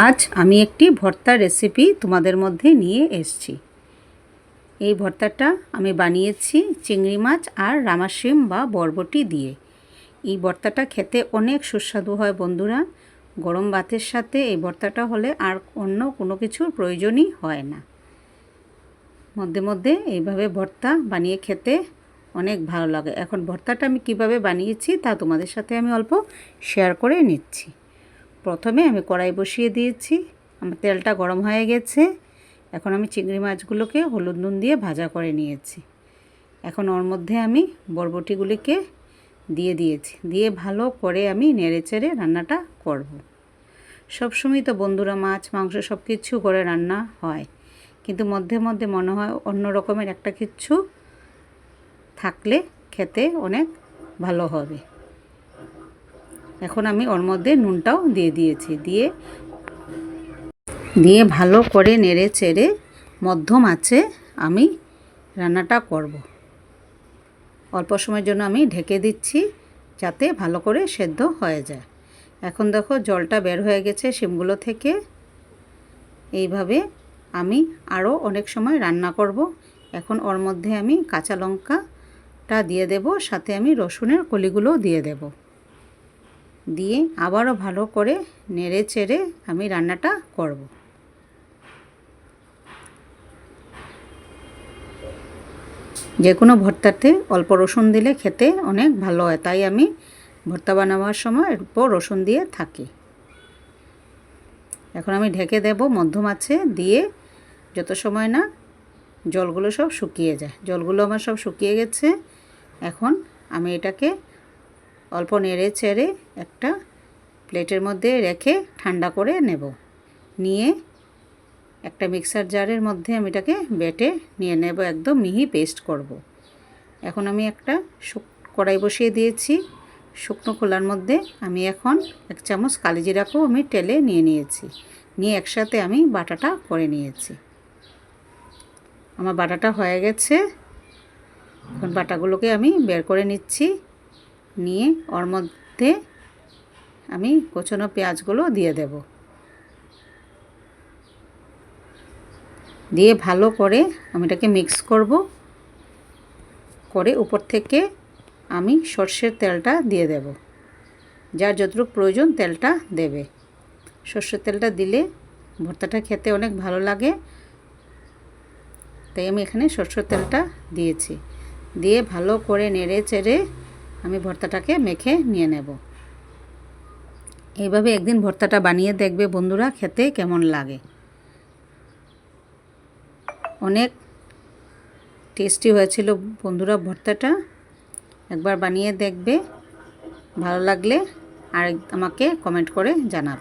আজ আমি একটি ভর্তার রেসিপি তোমাদের মধ্যে নিয়ে এসেছি। এই ভর্তাটা আমি বানিয়েছি চিংড়ি মাছ আর রামাশিম বা বরবটি দিয়ে। এই ভর্তাটা খেতে অনেক সুস্বাদু হয় বন্ধুরা। গরম ভাতের সাথে এই ভর্তাটা হলে আর অন্য কোনো কিছুর প্রয়োজনই হয় না। মধ্যে মধ্যে এইভাবে ভর্তা বানিয়ে খেতে অনেক ভালো লাগে। এখন ভর্তাটা আমি কীভাবে বানিয়েছি তা তোমাদের সাথে আমি অল্প শেয়ার করে নিচ্ছি। প্রথমে আমি কড়াই বসিয়ে দিয়েছি। আমার তেলটা গরম হয়ে গেছে। এখন আমি চিংড়ি মাছগুলোকে হলুদ নুন দিয়ে ভাজা করে নিয়েছি। এখন ওর মধ্যে আমি বরবটিগুলিকে দিয়ে দিয়েছি। দিয়ে ভালো করে আমি নেড়ে চেড়ে রান্নাটা করব। সবসময় তো বন্ধুরা মাছ, মাংস সব কিছু করে রান্না হয়। কিন্তু মধ্যে মধ্যে মনে হয় অন্য রকমের একটা কিছু থাকলে খেতে অনেক ভালো হবে। এখন আমি ওর মধ্যে নুনটাও দিয়ে দিয়েছি। দিয়ে দিয়ে ভালো করে নেড়ে চেড়ে মধ্যম আছে আমি রান্নাটা করব। অল্প সময়ের জন্য আমি ঢেকে দিচ্ছি যাতে ভালো করে সেদ্ধ হয়ে যায়। এখন দেখো জলটা বের হয়ে গেছে শিমগুলো থেকে। এইভাবে আমি আরও অনেক সময় রান্না করব। এখন ওর মধ্যে আমি কাঁচা লঙ্কাটা দিয়ে দেব, সাথে আমি রসুনের কলিগুলো দিয়ে দেবো। দিয়ে আবারও ভালো করে নেড়ে চেড়ে আমি রান্নাটা করব। যে কোনো ভর্তাতে অল্প রসুন দিলে খেতে অনেক ভালো হয়, তাই আমি ভর্তা বানাবার সময় অল্প রসুন দিয়ে থাকি। এখন আমি ঢেকে দেব মধ্যম আছে দিয়ে যত সময় না জলগুলো সব শুকিয়ে যায়। জলগুলো আমার সব শুকিয়ে গেছে, এখন আমি এটাকে অল্প নেড়ে চেড়ে একটা প্লেটের মধ্যে রেখে ঠান্ডা করে নেব। নিয়ে একটা মিক্সার জারের মধ্যে আমি এটাকে বেটে নিয়ে নেব, একদম মিহি পেস্ট করব। এখন আমি একটা শুক, কড়াই বসিয়ে দিয়েছি। শুকনো খোলার মধ্যে আমি এখন এক চামচ কালিজিরাকেও আমি টেলে নিয়ে নিয়েছি। নিয়ে একসাথে আমি বাটাটা করে নিয়েছি। আমার বাটাটা হয়ে গেছে। এখন বাটাগুলোকে আমি বের করে নিচ্ছি। নিয়ে ওর মধ্যে আমি কোচনো পেঁয়াজগুলো দিয়ে দেব। দিয়ে ভালো করে আমি এটাকে মিক্স করব। করে উপর থেকে আমি সর্ষের তেলটা দিয়ে দেব। যার যতটুকু প্রয়োজন তেলটা দেবে। সর্ষের তেলটা দিলে ভর্তাটা খেতে অনেক ভালো লাগে। তাই আমি এখানে সর্ষের তেলটা দিয়েছি। দিয়ে ভালো করে নেড়ে চেড়ে আমি ভর্তাটাকে মেখে নিয়ে নেব। এইভাবে একদিন ভর্তাটা বানিয়ে দেখবে বন্ধুরা, খেতে কেমন লাগে। অনেক টেস্টি হয়েছিল বন্ধুরা ভর্তাটা। একবার বানিয়ে দেখবে, ভালো লাগলে আর আমাকে কমেন্ট করে জানাবে।